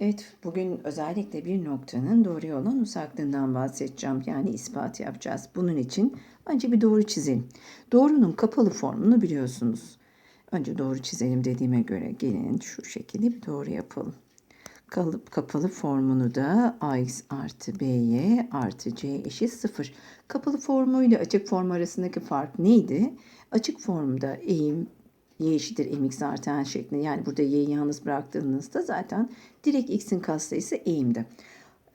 Evet, bugün özellikle bir noktanın doğruya olan uzaklığından bahsedeceğim. Yani ispat yapacağız. Bunun için önce bir doğru çizelim. Doğrunun kapalı formunu biliyorsunuz. Önce doğru çizelim dediğime göre gelin şu şekilde bir doğru yapalım. Kalıp kapalı formunu da ax artı by artı c eşit 0. Kapalı formuyla açık form arasındaki fark neydi? Açık formda eğim y eşittir mx artı n şeklinde. Yani burada y'yi yalnız bıraktığınızda zaten direkt x'in katsayısı eğimde.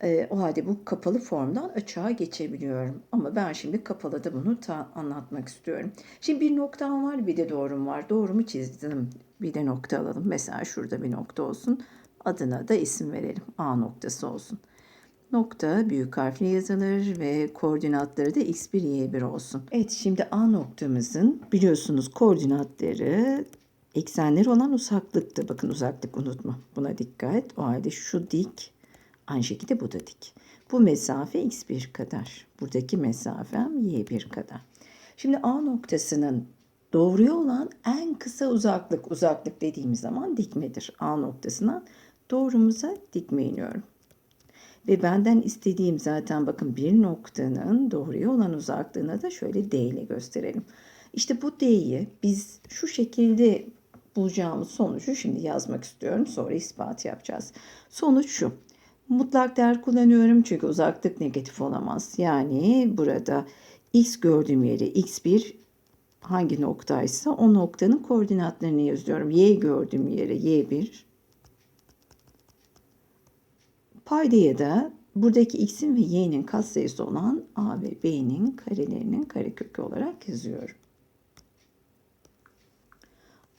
Ee, o halde bu kapalı formdan açığa geçebiliyorum. Ama ben şimdi kapalı da bunu ta anlatmak istiyorum. Şimdi bir noktam var bir de doğrum var. Doğrumu çizdim. Bir de nokta alalım. Mesela şurada bir nokta olsun. Adına da isim verelim. A noktası olsun. Nokta büyük harfle yazılır ve koordinatları da x1, y1 olsun. Evet şimdi A noktamızın biliyorsunuz koordinatları eksenleri olan uzaklıktı. Bakın uzaklık unutma. Buna dikkat. O halde şu dik aynı şekilde bu da dik. Bu mesafe x1 kadar. Buradaki mesafem y1 kadar. Şimdi A noktasının doğruya olan en kısa uzaklık, uzaklık dediğimiz zaman dikmedir. A noktasından doğrumuza dikme iniyorum. Ve benden istediğim zaten bakın bir noktanın doğruya olan uzaklığına da şöyle D ile gösterelim. İşte bu D'yi biz şu şekilde bulacağımız sonucu şimdi yazmak istiyorum. Sonra ispat yapacağız. Sonuç şu. Mutlak değer kullanıyorum çünkü uzaklık negatif olamaz. Yani burada x gördüğüm yere x1 hangi noktaysa o noktanın koordinatlarını yazıyorum. Y gördüğüm yere y1 Paydaya da buradaki x'in ve y'nin katsayısı olan a ve b'nin karelerinin karekökü olarak yazıyorum.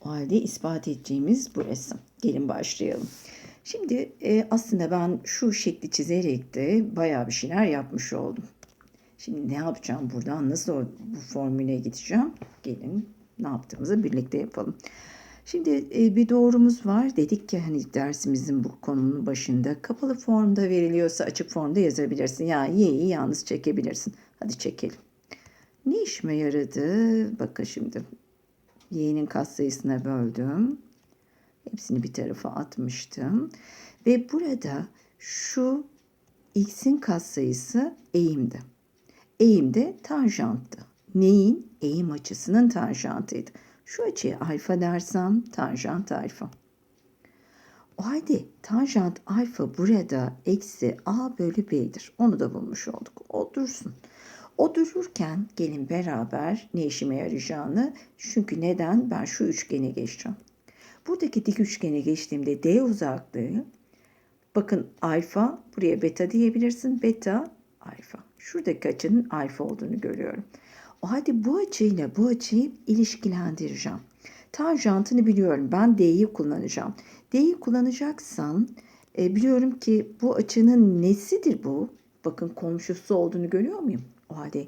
O halde ispat edeceğimiz bu resim. Gelin başlayalım. Şimdi e, aslında ben şu şekli çizerek de bayağı bir şeyler yapmış oldum. Şimdi ne yapacağım buradan? Nasıl bu formüle gideceğim? Gelin ne yaptığımızı birlikte yapalım. Şimdi e, bir doğrumuz var. Dedik ki hani dersimizin bu konunun başında kapalı formda veriliyorsa açık formda yazabilirsin. Yani y'yi yalnız çekebilirsin. Hadi çekelim. Ne işime yaradı? Bakın şimdi. Y'nin katsayısına böldüm. Hepsini bir tarafa atmıştım. Ve burada şu x'in katsayısı eğimdi. Eğimde tanjanttı. Neyin? Eğim açısının tanjantıydı. Şu açıya alfa dersem tanjant alfa. O halde tanjant alfa burada eksi a bölü b'dir. Onu da bulmuş olduk. O dursun. O dururken gelin beraber ne işime yarayacağını çünkü neden ben şu üçgene geçeceğim. Buradaki dik üçgene geçtiğimde d uzaklığı bakın alfa buraya beta diyebilirsin. Beta alfa. Şuradaki açının alfa olduğunu görüyorum. O halde bu açıyla bu açıyı ilişkilendireceğim. Tanjantını biliyorum. Ben D'yi kullanacağım. D'yi kullanacaksam e, biliyorum ki bu açının nesidir bu? Bakın komşusu olduğunu görüyor muyum? O halde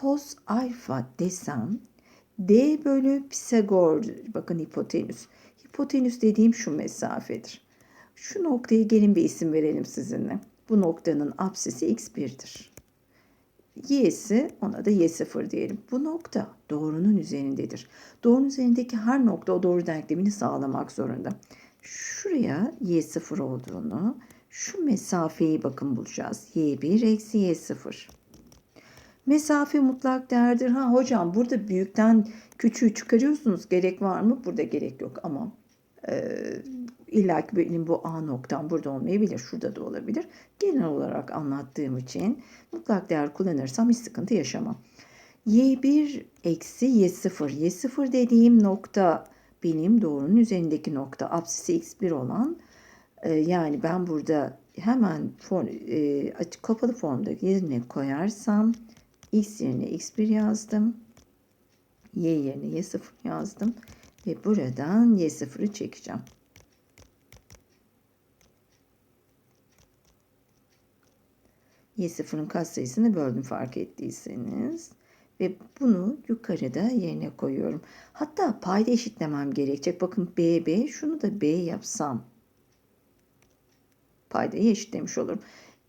cos alfa desem D bölü Pisagor bakın hipotenüs. Hipotenüs dediğim şu mesafedir. Şu noktaya gelin bir isim verelim sizinle. Bu noktanın apsisi x1'dir y'si ona da y0 diyelim. Bu nokta doğrunun üzerindedir. Doğrunun üzerindeki her nokta o doğru denklemini sağlamak zorunda. Şuraya y0 olduğunu, şu mesafeyi bakın bulacağız. y1 eksi y0. Mesafe mutlak değerdir. Ha hocam burada büyükten küçüğü çıkarıyorsunuz. Gerek var mı? Burada gerek yok ama e, İlla ki benim bu A noktam burada olmayabilir. Şurada da olabilir. Genel olarak anlattığım için mutlak değer kullanırsam hiç sıkıntı yaşamam. Y1 eksi Y0. Y0 dediğim nokta benim doğrunun üzerindeki nokta. Apsisi x1 olan e, yani ben burada hemen form, e, açık kapalı formda yerine koyarsam x yerine x1 yazdım. Y yerine y0 yazdım. Ve buradan y0'ı çekeceğim. Y0'ın katsayısını böldüm fark ettiyseniz. Ve bunu yukarıda yerine koyuyorum. Hatta payda eşitlemem gerekecek. Bakın BB şunu da B yapsam. Paydayı eşitlemiş olurum.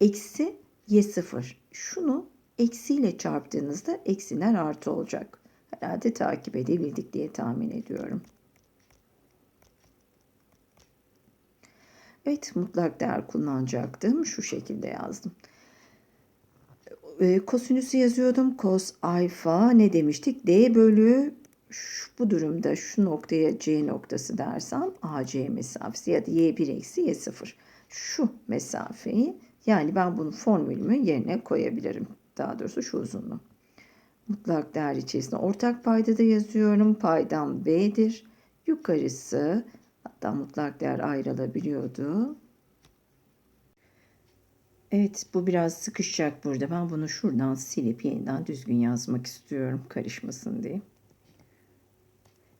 Eksi Y0. Şunu eksiyle çarptığınızda eksiler artı olacak. Herhalde takip edebildik diye tahmin ediyorum. Evet mutlak değer kullanacaktım. Şu şekilde yazdım. E, kosinüsü yazıyordum. Kos alfa ne demiştik? D bölü şu, bu durumda şu noktaya C noktası dersem AC mesafesi ya da Y1 eksi Y0. Şu mesafeyi yani ben bunu formülümü yerine koyabilirim. Daha doğrusu şu uzunluğu. Mutlak değer içerisinde ortak payda da yazıyorum. Paydam B'dir. Yukarısı hatta mutlak değer ayrılabiliyordu. Evet bu biraz sıkışacak burada. Ben bunu şuradan silip yeniden düzgün yazmak istiyorum karışmasın diye.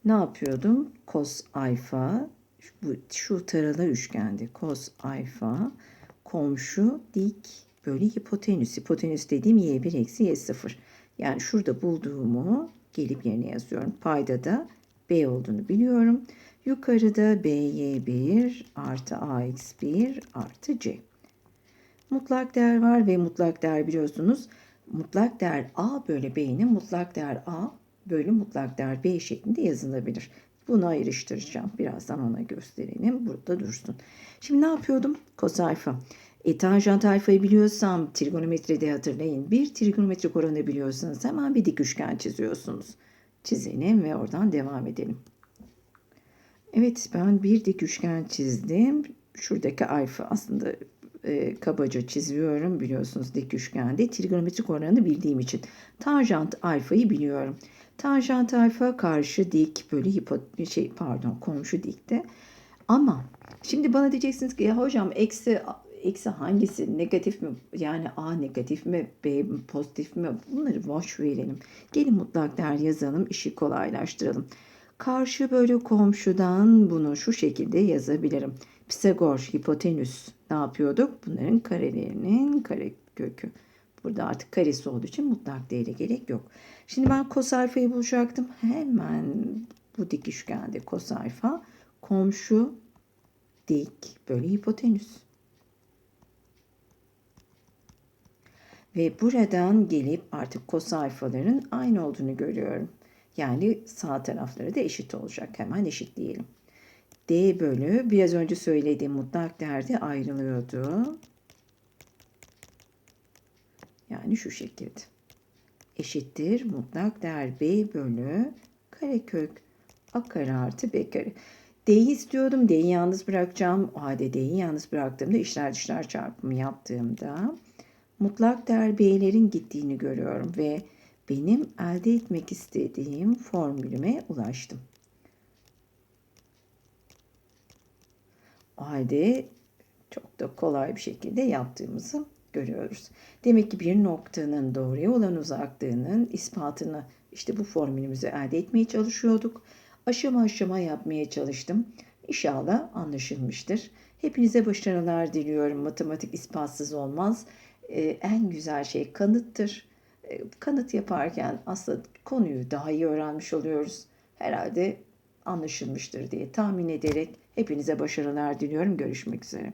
Ne yapıyordum? Kos alfa bu şu taralı üçgendi. Kos alfa komşu dik böyle hipotenüs. Hipotenüs dediğim y1 eksi y0. Yani şurada bulduğumu gelip yerine yazıyorum. Payda da b olduğunu biliyorum. Yukarıda by1 artı ax1 artı c. Mutlak değer var ve mutlak değer biliyorsunuz. Mutlak değer a bölü b'nin mutlak değer a bölü mutlak değer b şeklinde yazılabilir. Bunu ayrıştıracağım. Birazdan ona gösterelim. Burada dursun. Şimdi ne yapıyordum? Kos alfa. E, tanjant alfayı biliyorsam trigonometride hatırlayın. Bir trigonometrik oranı biliyorsanız hemen bir dik üçgen çiziyorsunuz. Çizelim ve oradan devam edelim. Evet ben bir dik üçgen çizdim. Şuradaki alfa aslında e, kabaca çiziyorum biliyorsunuz dik üçgende. Trigonometrik oranı bildiğim için. Tanjant alfayı biliyorum. Tanjant alfa karşı dik bölü hipo, şey pardon komşu dikte. Ama şimdi bana diyeceksiniz ki ya hocam eksi eksi hangisi negatif mi yani A negatif mi B pozitif mi bunları boş verelim. Gelin mutlak değer yazalım işi kolaylaştıralım. Karşı bölü komşudan bunu şu şekilde yazabilirim. Pisagor hipotenüs ne yapıyorduk? Bunların karelerinin kare kökü. Burada artık karesi olduğu için mutlak değere gerek yok. Şimdi ben kos alfayı bulacaktım. Hemen bu dik üçgende kos alfa komşu dik bölü hipotenüs. Ve buradan gelip artık kos alfaların aynı olduğunu görüyorum. Yani sağ tarafları da eşit olacak. Hemen eşitleyelim. D bölü biraz önce söylediğim mutlak değerde ayrılıyordu. Yani şu şekilde. Eşittir mutlak değer B bölü karekök A kare artı B kare. D'yi istiyordum. D'yi yalnız bırakacağım. O halde D'yi yalnız bıraktığımda işler dışlar çarpımı yaptığımda mutlak değer B'lerin gittiğini görüyorum ve benim elde etmek istediğim formülüme ulaştım. Halde çok da kolay bir şekilde yaptığımızı görüyoruz. Demek ki bir noktanın doğruya olan uzaklığının ispatını işte bu formülümüzü elde etmeye çalışıyorduk. Aşama aşama yapmaya çalıştım. İnşallah anlaşılmıştır. Hepinize başarılar diliyorum. Matematik ispatsız olmaz. Ee, en güzel şey kanıttır. Ee, kanıt yaparken aslında konuyu daha iyi öğrenmiş oluyoruz. Herhalde anlaşılmıştır diye tahmin ederek hepinize başarılar diliyorum. Görüşmek üzere.